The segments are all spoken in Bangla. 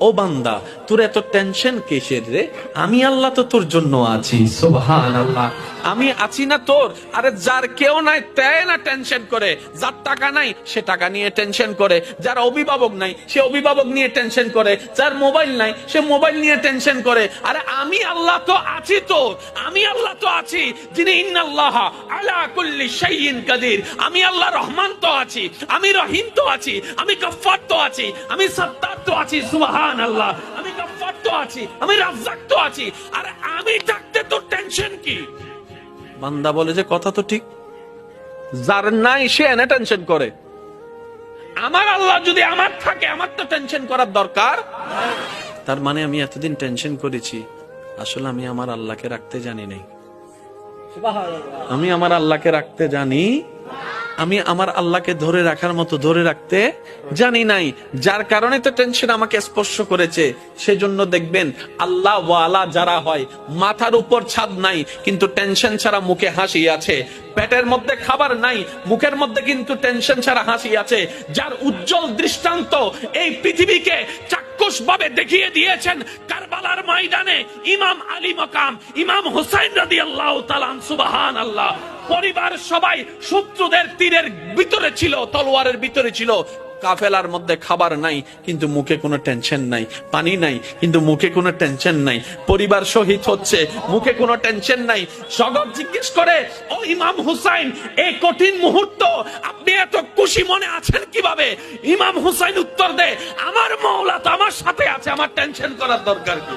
ও বান্দা, তোর এত টেনশন কেসের রে? আমি আল্লাহ তো তোর জন্য আছি। সোহান আল্লাহ আমি আছি না তোর। আরে যার কেউ নাই, তাই না টেনশন করে। যার টাকা নাই, সে টাকা নিয়ে টেনশন করে। যার অভিভাবক নাই, সে অভিভাবক নিয়ে টেনশন করে। যার মোবাইল নাই, সে মোবাইল নিয়ে টেনশন করে। আরে আমি আল্লাহ তো আছি তো আমি আল্লাহ তো আছি যিনি ইন্নাল্লাহ আলা কুল্লি শাইইন কাদির। আমি আল্লাহ রহমান তো আছি, আমি রহিম তো আছি, আমি গফফার তো আছি, আমি সত্তার তো আছি সুবহান আল্লাহ আমি গফফার তো আছি, আমি রাজ্জাক তো আছি। আরে আমি থাকতে তো টেনশন কি? বান্দা বলে যে কথা তো ঠিক। যার নাই, সে এনে টেনশন করে। আমার আল্লাহ যদি আমার থাকে, আমার তো টেনশন করার দরকার। তার মানে আমি এতদিন টেনশন করেছি, আসলে আমি আমার আল্লাহকে রাখতে জানি নাই। আমি আমার আল্লাহকে রাখতে জানি আমি আমার আল্লাহকে ধরে রাখার মতো ধরে রাখতে জানি নাই। যার কারণে তো টেনশন আমাকে স্পর্শ করেছে। সেজন্য দেখবেন, আল্লাহ ওয়ালা যারা হয়, মাথার উপর ছাদ নাই, কিন্তু টেনশন ছাড়া মুখে হাসি আছে। পেটের মধ্যে খাবার নাই, মুখের মধ্যে কিন্তু টেনশন ছাড়া হাসি আছে। যার উজ্জ্বল দৃষ্টান্ত এই পৃথিবীকে চাক্ষুষ ভাবে দেখিয়ে দিয়েছেন কারবালার ময়দানে ইমাম আলী মকাম, ইমাম হুসাইন রাদি আল্লাহ তালান সুবাহান আল্লাহ পরিবার সবাই শত্রুদের তীরের ভিতরে ছিল, তলোয়ারের ভিতরে ছিল। কাফেলার মধ্যে খাবার নাই, কিন্তু মুখে কোনো টেনশন নাই, পানি নাই, কিন্তু মুখে কোনো টেনশন নাই। পরিবার শহীদ হচ্ছে, মুখে কোনো টেনশন নাই। জগৎ জিজ্ঞেস করে, ও ইমাম হুসাইন এই কঠিন মুহূর্ত, আপনি এত খুশি মনে আছেন কীভাবে? ইমাম হুসাইন উত্তর দে আমার মৌলা তো আমার সাথে আছে, আমার টেনশন করার দরকার কি?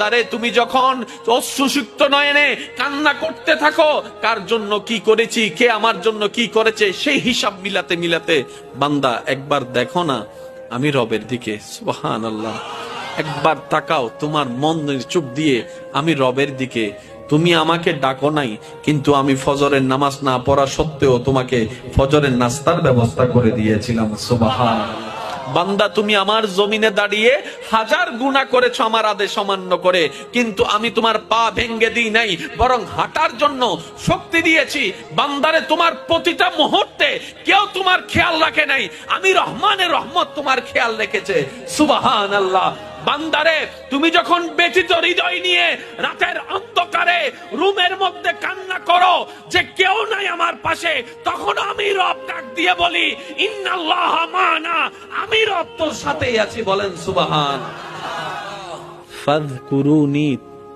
বান্দারে তুমি যখন অশ্রুসিক্ত নয়নে কান্না করতে থাকো, কার জন্য কি করেছি, কে আমার জন্য কি করেছে, সেই হিসাব মিলাতে মিলাতে বান্দা একবার দেখো না, আমি রবের দিকে সুবহান আল্লাহ একবার তাকাও তোমার মন চোখ দিয়ে, আমি রবের দিকে, তুমি আমাকে ডাকো নাই, কিন্তু আমি ফজরের নামাজ না পড়া সত্ত্বেও তোমাকে ফজরের নাস্তার ব্যবস্থা করে দিয়েছিলাম সুবহান বান্দা, তুমি আমার জমিনে দাঁড়িয়ে হাজার গুণা করেছ, আমার আদেশ অমান্য করে। কিন্তু আমি তোমার পা ভেঙ্গে দিই নাই, বরং হাঁটার জন্য শক্তি দিয়েছি। বান্দারে, তোমার প্রতিটা মুহূর্তে কেউ তোমার খেয়াল রাখে নাই। আমি রহমানের রহমত তোমার খেয়াল রেখেছে। সুবাহান আল্লাহ বান্দারে, তুমি যখন ব্যথিত হৃদয় নিয়ে রাতের অন্ধকারে রুমের মধ্যে কান্না করো যে কেউ নাই আমার পাশে, তখন আমি রব ডাক দিয়ে বলি, ইন্নাল্লাহ মানা, আমি রব তোর সাথেই আছি। বলেন, সুবাহান। ফাযকুরুনি,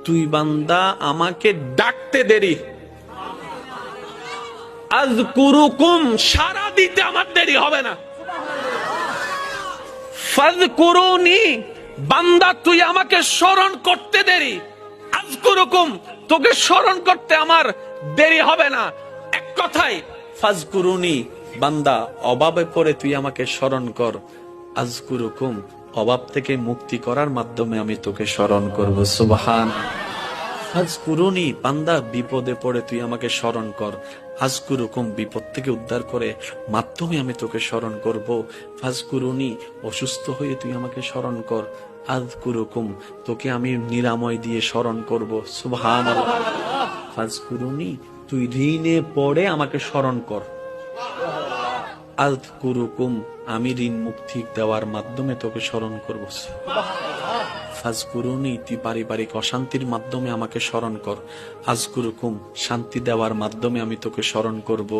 তুই বান্দা, আমাকে ডাকতে দেরি। আযকুরুকুম সারা দিতে আমার দেরি হবে না। ফাযকুরুনি বান্দা, তুই আমাকে স্মরণ করতে দেরি। আজকুরুকুম, তোকে স্মরণ করতে আমার দেরি হবে না। এক কথায়, ফাজকুরুনি, বান্দা অভাবে পড়ে তুই আমাকে স্মরণ কর। আজকুরুকুম অভাব থেকে মুক্তি করার মাধ্যমে আমি তোকে স্মরণ করব। সুবহান। আজকুরুনি বান্দা বিপদে পড়ে তুই আমাকে স্মরণ কর। আজকুরুকুম বিপদ থেকে উদ্ধার করে মাধ্যমে আমি তোকে স্মরণ করব। ফাজকুরুনি অসুস্থ হয়ে তুই আমাকে স্মরণ কর। আজকুরুকুম তোকে আমি নিরাময় দিয়ে স্মরণ করব। সুবহান ফাজকুরুনি তুই ঋণে পড়ে আমাকে স্মরণ কর। আজকুরুকুম আমি ঋণ মুক্তি দেওয়ার মাধ্যমে তোকে স্মরণ করব। ফাজকুরুনি, তুই পারিবারিক অশান্তির মাধ্যমে আমাকে স্মরণ কর। আজকুরুকুম শান্তি দেওয়ার মাধ্যমে আমি তোকে স্মরণ করব।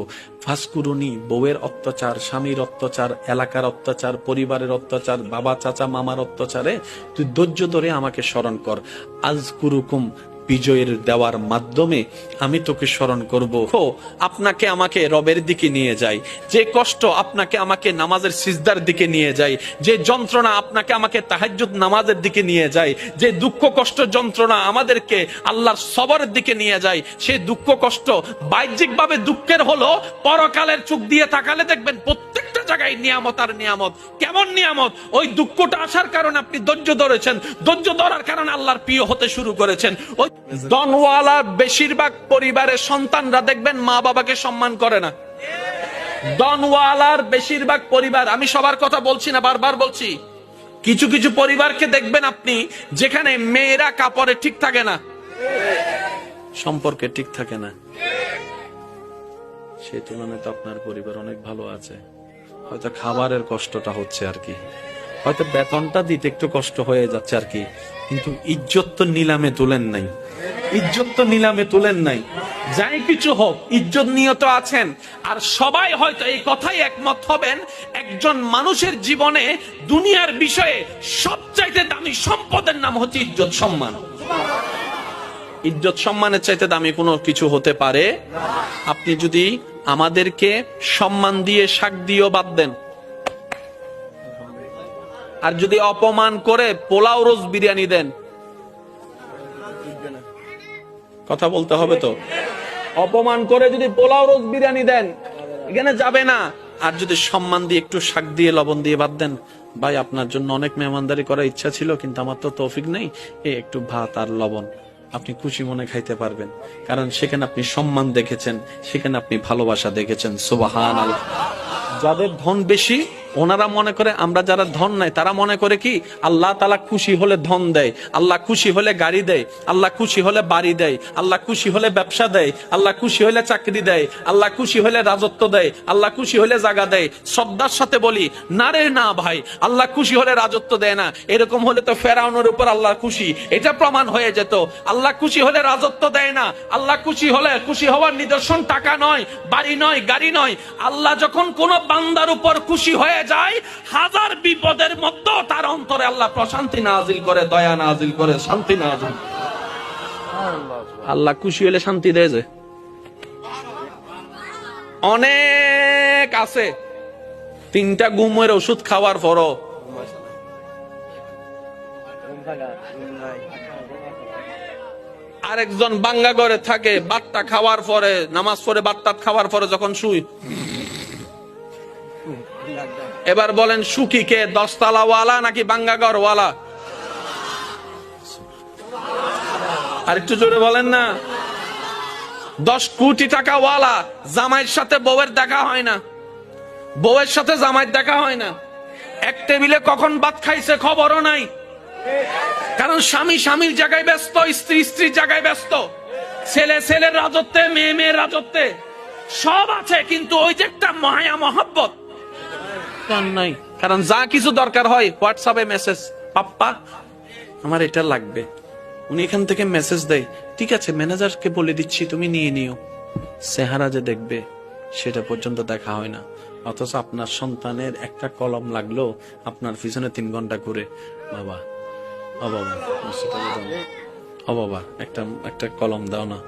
ফাজকুরুনি, বউয়ের অত্যাচার, স্বামীর অত্যাচার, এলাকার অত্যাচার, পরিবারের অত্যাচার, বাবা, চাচা, মামার অত্যাচারে তুই ধৈর্য ধরে আমাকে স্মরণ কর। আজকুরুকুম বিজয়ের দেওয়ার মাধ্যমে আমি তোকে স্মরণ করব। ও আপনাকে আমাকে রবের দিকে নিয়ে যাই। যে কষ্ট আপনাকে আমাকে নামাজের সিজদার দিকে নিয়ে যাই। যে যন্ত্রণা আপনাকে আমাকে তাহাজ্জুদ নামাজের দিকে নিয়ে যায় যে দুঃখ কষ্ট যন্ত্রণা আমাদেরকে আল্লাহর সবরের দিকে নিয়ে যায় সেই দুঃখ কষ্ট বাহ্যিকভাবে দুঃখের হলো, পরকালের চোখ দিয়ে তাকালে দেখবেন প্রত্যেকটা জায়গায় নিয়ামত আর নিয়ামত। কেমন নিয়ামত? ওই দুঃখটা আসার কারণে আপনি ধৈর্য ধরেছেন। ধৈর্য ধরার কারণে আল্লাহর প্রিয় হতে শুরু করেছেন। ওই দনওয়ালা বেশিরভাগ পরিবারের সন্তানরা দেখবেন মা বাবাকে সম্মান করে না। দনওয়ালার বেশিরভাগ পরিবার, আমি সবার কথা বলছি না, বারবার বলছি। কিছু কিছু পরিবারকে দেখবেন আপনি যেখানে মেয়েরা কাপড়ে ঠিক থাকে না। সম্পর্কে ঠিক থাকে না। সেই তুলনায় তো আপনার পরিবার অনেক ভালো আছে। হয়তো খাবারের কষ্টটা হচ্ছে আর কি। হয়তো বেতনটা দিতে একটু কষ্ট হয়ে যাচ্ছে আর কি। কিন্তু ইজ্জত তো নিলামে তুলেন নাই। ইজ্জত তো নিলামে তুলেন নাই। যাই কিছু হোক, ইজ্জত নিয়ত আছেন। আর সবাই হয়তো এই কথাই একমত হবেন, একজন মানুষের জীবনে দুনিয়ার বিষয়ে সবচাইতে দামি সম্পদের নাম হচ্ছে ইজ্জত সম্মান। ইজ্জত সম্মানের চাইতে দামি কোনো কিছু হতে পারে? আপনি যদি আমাদেরকে সম্মান দিয়ে শাক দিয়েও বাদ দেন। আর যদি অপমান করে পোলাও রোজ বিরিয়ানি দেন। কথা বলতে হবে তো। অপমান করে যদি পোলাও রোজ বিরিয়ানি দেন, এখানে যাবে না। আর যদি সম্মান দিয়ে একটু শাক দিয়ে লবণ দিয়ে বাদ দেন, ভাই, আপনার জন্য অনেক মেহমানদারি করার ইচ্ছা ছিল, কিন্তু আমার তো তৌফিক নেই এ একটু ভাত আর লবণ। আপনি খুশি মনে খাইতে পারবেন। কারণ সেখানে আপনি সম্মান দেখেছেন, সেখানে আপনি ভালোবাসা দেখেছেন। সোবাহান যাদের ধন বেশি ওনারা মনে করে আমরা যারা ধন নাই তারা মনে করে কি আল্লাহ তালা খুশি হলে ধন দেয় আল্লাহ খুশি হলে গাড়ি দেয় আল্লাহ খুশি হলে বাড়ি দেয় আল্লাহ খুশি হলে ব্যবসা দেয় আল্লাহ খুশি হলে চাকরি দেয় আল্লাহ খুশি হলে রাজত্ব দেয় আল্লাহ খুশি হলে জায়গা দেয় শ্রদ্ধার সাথে বলি না রে না ভাই আল্লাহ খুশি হলে রাজত্ব দেয় না এরকম হলে তো ফেরাউনের উপর আল্লাহ খুশি এটা প্রমাণ হয়ে যেত আল্লাহ খুশি হলে রাজত্ব দেয় না আল্লাহ খুশি হলে খুশি হওয়ার নিদর্শন টাকা নয় বাড়ি নয় গাড়ি নয় আল্লাহ যখন কোন বান্দার উপর খুশি হয়ে যায়, হাজার বিপদের মধ্যেও তার অন্তরে আল্লাহ প্রশান্তি নাজিল করে, দয়া নাজিল করে, শান্তি নাজিল আল্লাহ খুশি হলে শান্তি দেয় যে। অনেক আছে। তিনটা গুমের ওষুধ খাওয়ার পরও। আরেকজন বাঙ্গা ঘরে থাকে, বাট্টা খাওয়ার পরে, নামাজ পড়ে বাট্টা খাওয়ার পরে যখন শুই। এবার বলেন, সুখী কে? দশতলা ওয়ালা নাকি বাঙ্গাগর ওয়ালা আর একটু জোরে বলেন না। দশ কোটি টাকা ওয়ালা জামাইয়ের সাথে বউয়ের দেখা হয় না। বউয়ের সাথে জামাইয়ের দেখা হয় না। এক টেবিলে কখন ভাত খাইছে খবরও নাই। কারণ স্বামী স্বামীর জায়গায় ব্যস্ত, স্ত্রী স্ত্রীর জায়গায় ব্যস্ত। ছেলে ছেলের রাজত্বে, মেয়ে মেয়ের রাজত্বে। সব আছে, কিন্তু ওই যে একটা মায়া, মহাব্বত। দরকার নাই। কারণ যা কিছু দরকার হয় হোয়াটসঅ্যাপে মেসেজ পাপ্পা, আমার এটা লাগবে। উনি এখান থেকে মেসেজ দেয়, ঠিক আছে ম্যানেজারকে বলে দিচ্ছি, তুমি নিয়ে নিও। সেহারা যে দেখবে, সেটা পর্যন্ত দেখা হয় না। অথচ আপনার সন্তানের একটা কলম লাগল, আপনার পিছনে তিন ঘণ্টা ঘুরে। বাবা অবাবা বাবা সেটা দাও না। ও বাবা, একটা একটা কলম দাও না।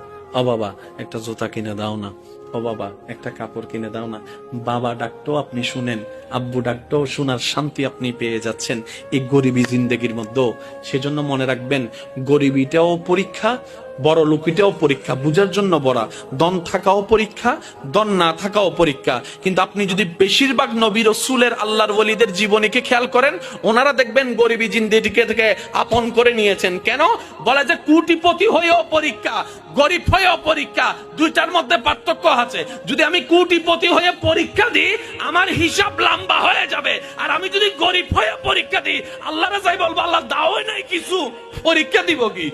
অবাবা একটা জুতা কিনে দাও না। ও বাবা, একটা কাপড় কিনে দাও না। বাবা ডাকতেও আপনি শুনেন। আব্বু ডাকতেও শোনার শান্তি আপনি পেয়ে যাচ্ছেন এই গরিবী জিন্দেগির মধ্যেও সেজন্য মনে রাখবেন, গরিবিটাও পরীক্ষা, বড় লুকিটাও পরীক্ষা, বুঝার জন্য বড়া। দন থাকাও পরীক্ষা দন না থাকাও পরীক্ষা। কিন্তু আপনি যদি বেশিরভাগ নবীর রসুলের আল্লাহর ওলিদের জীবনীকে খেয়াল করেন, ওনারা দেখবেন গরিবী জিন্দিগিকে থেকে আপন করে নিয়েছেন। কেন? বলে যে কুটিপতি হয়েও পরীক্ষা, গরিব হয়েও পরীক্ষা। দুইটার মধ্যে পার্থক্য আছে। যদি আমি কুটিপতি হয়ে পরীক্ষা দিই, আমার হিসাব লম্বা হয়ে যাবে। আর আমি যদি গরিব হয়ে পরীক্ষা দিই আল্লাহ রাজাই বলব, আল্লাহ দাও নাই কিছু। পরীক্ষা দিব কি?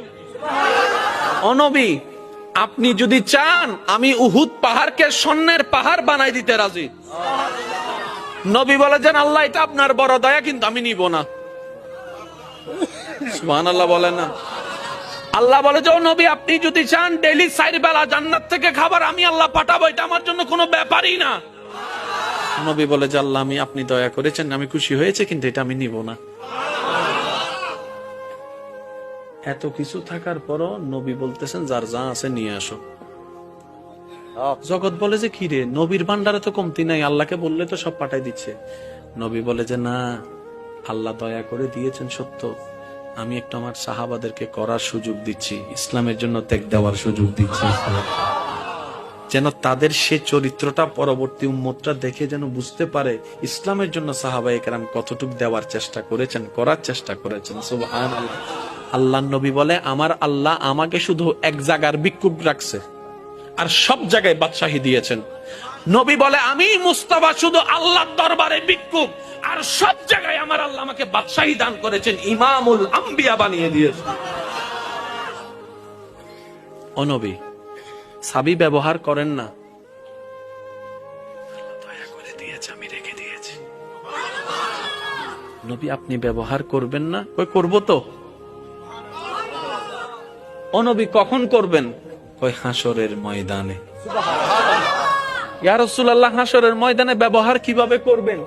অনবী আপনি যদি চান, আমি উহুদ পাহাড়কে স্বর্ণের পাহাড় বানাই দিতে রাজি। নবী বলে যেন আল্লাহ, এটা আপনার বড় দয়া, কিন্তু আমি নিব না। সুবহান আল্লাহ বলে না। আল্লাহ বলে যে নবী, আপনি যদি চান ডেলি সাইড বেলা জান্নাত থেকে খাবার, আমি আল্লাহ পাঠাবো। এটা আমার জন্য কোনো ব্যাপারই না। নবী বলে, যে আল্লাহ, আমি, আপনি দয়া করেছেন, আমি খুশি হয়েছে, কিন্তু এটা আমি নিব না। এত কিছু থাকার পরও নবী বলতেছেন, যার যা আছে নিয়ে আসো। জগৎ বলে যে, কি রে, নবীর ভান্ডারে তো কমতি নাই, আল্লাহকে বললে তো সব পাঠাই দিচ্ছে। নবী বলে যে, না, আল্লাহ দয়া করে দিয়েছেন সত্য। আমি একটু আমার সাহাবাদেরকে করার সুযোগ দিচ্ছি, ইসলামের জন্য ত্যাগ দেওয়ার সুযোগ দিচ্ছি। যেন তাদের সে চরিত্রটা পরবর্তী উম্মতটা দেখে যেন বুঝতে পারে ইসলামের জন্য সাহাবাই কেরাম কতটুক দেওয়ার চেষ্টা করেছেন, করার চেষ্টা করেছেন। আল্লাহ নবী বলে, আমার আল্লাহ আমাকে শুধু এক জায়গার বিক্ষুব রাখছে, আর সব জায়গায় বাদশাহী দিয়েছেন। নবী বলে আমি মুস্তাফা শুধু আল্লাহর দরবারে বিক্ষুব আর সব জায়গায় আমার আল্লাহ আমাকে বাদশাহী দান করেছেন ইমামুল আম্বিয়া বানিয়ে দিয়েছেন অনবী সাবি ব্যবহার করেন না। আল্লাহ দিয়েছে, দিয়েছি। নবী আপনি ব্যবহার করবেন না? ওই করব তো? অনবী কখন করবেন? ওই হাসরের ময়দানে। ইয়া আল্লাহ হাসরের ময়দানে ব্যবহার কীভাবে করবেন?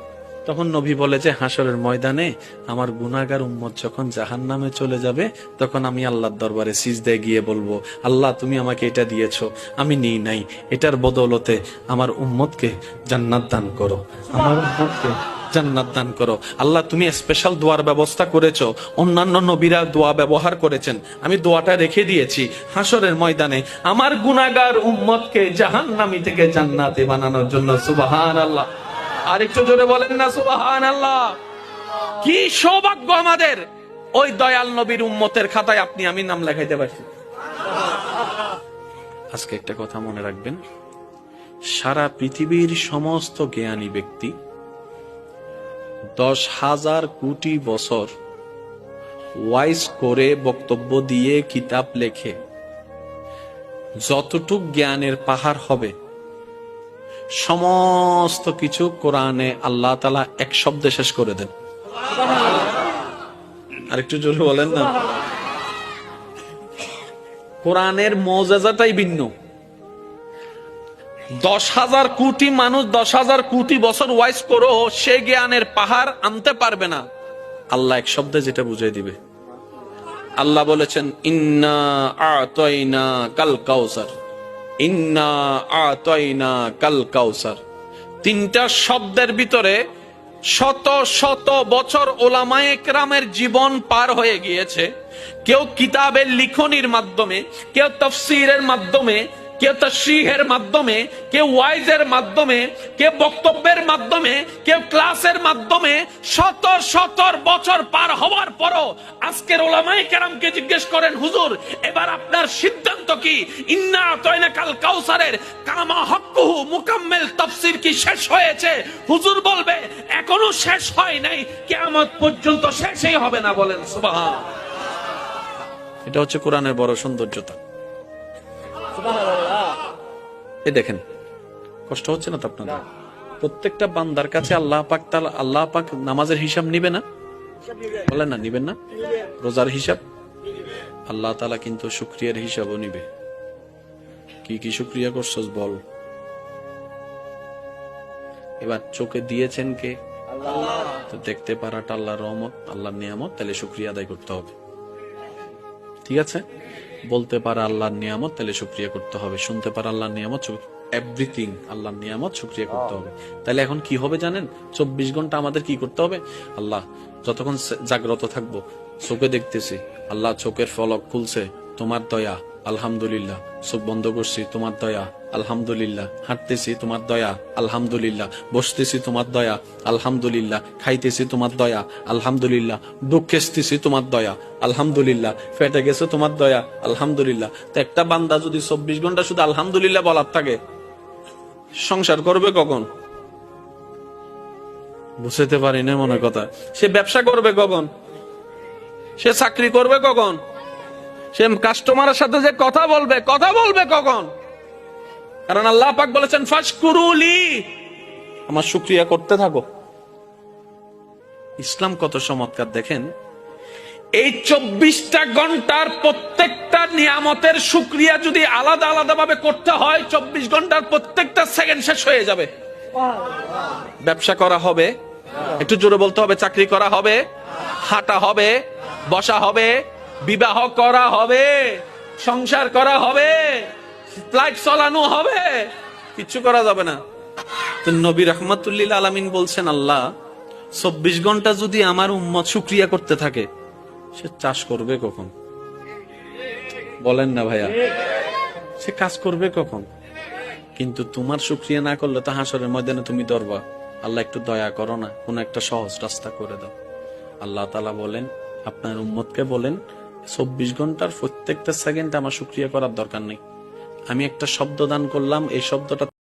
তখন নবী বলে যে হাসরের ময়দানে আমার গুনাগার উম্মত যখন জাহান নামে চলে যাবে, তখন আমি আল্লাহর দরবারে সিজদায় গিয়ে বলব, আল্লাহ তুমি আমাকে এটা দিয়েছ, আমি নিই নাই। এটার বদৌলতে আমার উম্মতকে জান্নাত দান করো। আমার উম্মতকে জান্নাত দান করো। আল্লাহ তুমি স্পেশাল দোয়ার ব্যবস্থা করেছ। অন্যান্য নবীরা দোয়া ব্যবহার করেছেন। আমি দোয়াটা রেখে দিয়েছি। হাসরের ময়দানে আমার গুনাগার উম্মতকে জাহান্নামী থেকে জান্নাতে বানানোর জন্য সুবাহান আল্লাহ আর একটু জোরে বলেন না সুবাহান আল্লাহ কি সৌভাগ্য আমাদের। ওই দয়াল নবীর উম্মতের খাতায় আপনি, আমি নাম লেখাইতে পারছি। আজকে একটা কথা মনে রাখবেন। সারা পৃথিবীর সমস্ত জ্ঞানী ব্যক্তি দশ হাজার কোটি বছর ওয়াইজ করে বক্তব্য দিয়ে কিতাব লেখে। যতটুক জ্ঞানের পাহাড় হবে সমস্ত কিছু কোরআনে আল্লাহ তালা এক শব্দে শেষ করে দেন। আরেকটু জোরে বলেন না। কোরআনের মজাটাই ভিন্ন। দশ হাজার কোটি মানুষ দশ হাজার কোটি বছর ওয়াইজ করো সে জ্ঞানের পাহাড় আনতে পারবে না। আল্লাহ এক শব্দে যেটা বুঝিয়ে দিবে। আল্লাহ বলেছেন ইন্না আতয়না কাল কাউসার ইন্না আতয়না কাল কাউসার। তিনটা শব্দের ভিতরে শত শত বছর ওলামায়ে কেরামের জীবন পার হয়ে গিয়েছে। কেউ কিতাবের লিখনির মাধ্যমে, কেউ তফসিরের মাধ্যমে কেউ তশরিহের মাধ্যমে কেউ ওয়াইজের মাধ্যমে কেউ বক্তব্যের মাধ্যমে কেউ ক্লাসের মাধ্যমে শত শত বছর পার হওয়ার পরও আজকের ওলামাই কেরামকে জিজ্ঞেস করেন হুজুর এবার আপনার সিদ্ধান্ত কি? ইন্না তয়না কাল কাউসারের কামা হক্কুহু মুকাম্মেল তাফসীর কি শেষ হয়েছে? হুজুর বলবে এখনও শেষ হয় নাই কিয়ামত পর্যন্ত শেষই হবে না বলেন সুবহান এটা হচ্ছে কোরআনের বড় সৌন্দর্যতা। এই দেখেন, কষ্ট হচ্ছে না তো আপনাদের? প্রত্যেকটা বান্দার কাছে আল্লাহ পাক তাআলা আল্লাহ পাক নামাজের হিসাব নিবে না? বলেন না, নিবেন না? রোজার হিসাব? আল্লাহ তালা কিন্তু শুক্রিয়ার হিসাবও নিবে। কি কি শুক্রিয়া করছস বল? এবার চোখে দিয়েছেন কে? তো দেখতে পারাটা আল্লাহর রহমত, আল্লাহর নিয়ামত, তাহলে শুক্রিয়া আদায় করতে হবে। ঠিক আছে? বলতে পারা আল্লাহর নিয়ামত তাহলে সুক্রিয়া করতে হবে। শুনতে পারা আল্লাহর নিয়ামত এভরিথিং আল্লাহর নিয়ামত সুক্রিয়া করতে হবে। তাহলে এখন কি হবে জানেন? চব্বিশ ঘণ্টা আমাদের কি করতে হবে? আল্লাহ যতক্ষণ জাগ্রত থাকব চোখে দেখতেছি আল্লাহ চোখের ফলক খুলছে তোমার দয়া। আলহামদুলিল্লাহ, সব বন্ধ করছি, তোমার দয়া, আলহামদুলিল্লাহ। হাঁটতেছি, তোমার দয়া, আলহামদুলিল্লাহ। বসতেছি, তোমার দয়া, আলহামদুলিল্লাহ। খাইতেছি, তোমার দয়া, আলহামদুলিল্লাহ। দুঃখেসতেছি তোমার দয়া, আলহামদুলিল্লাহ। ফেটে গেছে, তোমার দয়া, আলহামদুলিল্লাহ। তো একটা বান্দা যদি চব্বিশ ঘণ্টা শুধু আলহামদুলিল্লাহ বলার থাকে, সংসার করবে কখন? বুঝতে পারি না মনে কথা। সে ব্যবসা করবে কখন? সে চাকরি করবে কখন? সে কাস্টমারের সাথে যে কথা বলবে কথা বলবে কখন? কারণ আল্লাহ পাক বলেছেন ফাশকুরুলি আমার শুক্রিয়া করতে থাকো। ইসলাম কত চমৎকার, দেখেন। এই চব্বিশটা ঘণ্টার প্রত্যেকটা নিয়ামতের শুক্রিয়া যদি আলাদা আলাদা ভাবে করতে হয়, চব্বিশ ঘণ্টার প্রত্যেকটা সেকেন্ড শেষ হয়ে যাবে। ব্যবসা করা হবে, একটু জোরে বলতে হবে, চাকরি করা হবে, হাঁটা হবে, বসা হবে বিবাহ করা হবে, সংসার করা হবে ফ্লাইট চালানো হবে কিচ্ছু করা যাবে না। তো নবী রহমতুল্লিল আলামিন বলছেন, আল্লাহ, চব্বিশ ঘণ্টা যদি আমার উম্মত শুক্রিয়া করতে থাকে, সে চাষ করবে কখন? বলেন না ভাইয়া। সে কাজ করবে কখন? কিন্তু তোমার শুক্রিয়া না করলে তো হাসরের ময়দানে তুমি ধরবা আল্লাহ, একটু দয়া করো না, কোন একটা সহজ রাস্তা করে দাও। আল্লাহ তালা বলেন, আপনার উম্মতকে বলেন চব্বিশ ঘণ্টার প্রত্যেকটা সেকেন্ড আমার সুক্রিয়া করার দরকার নেই। আমি একটা শব্দ দান করলাম, এই শব্দটা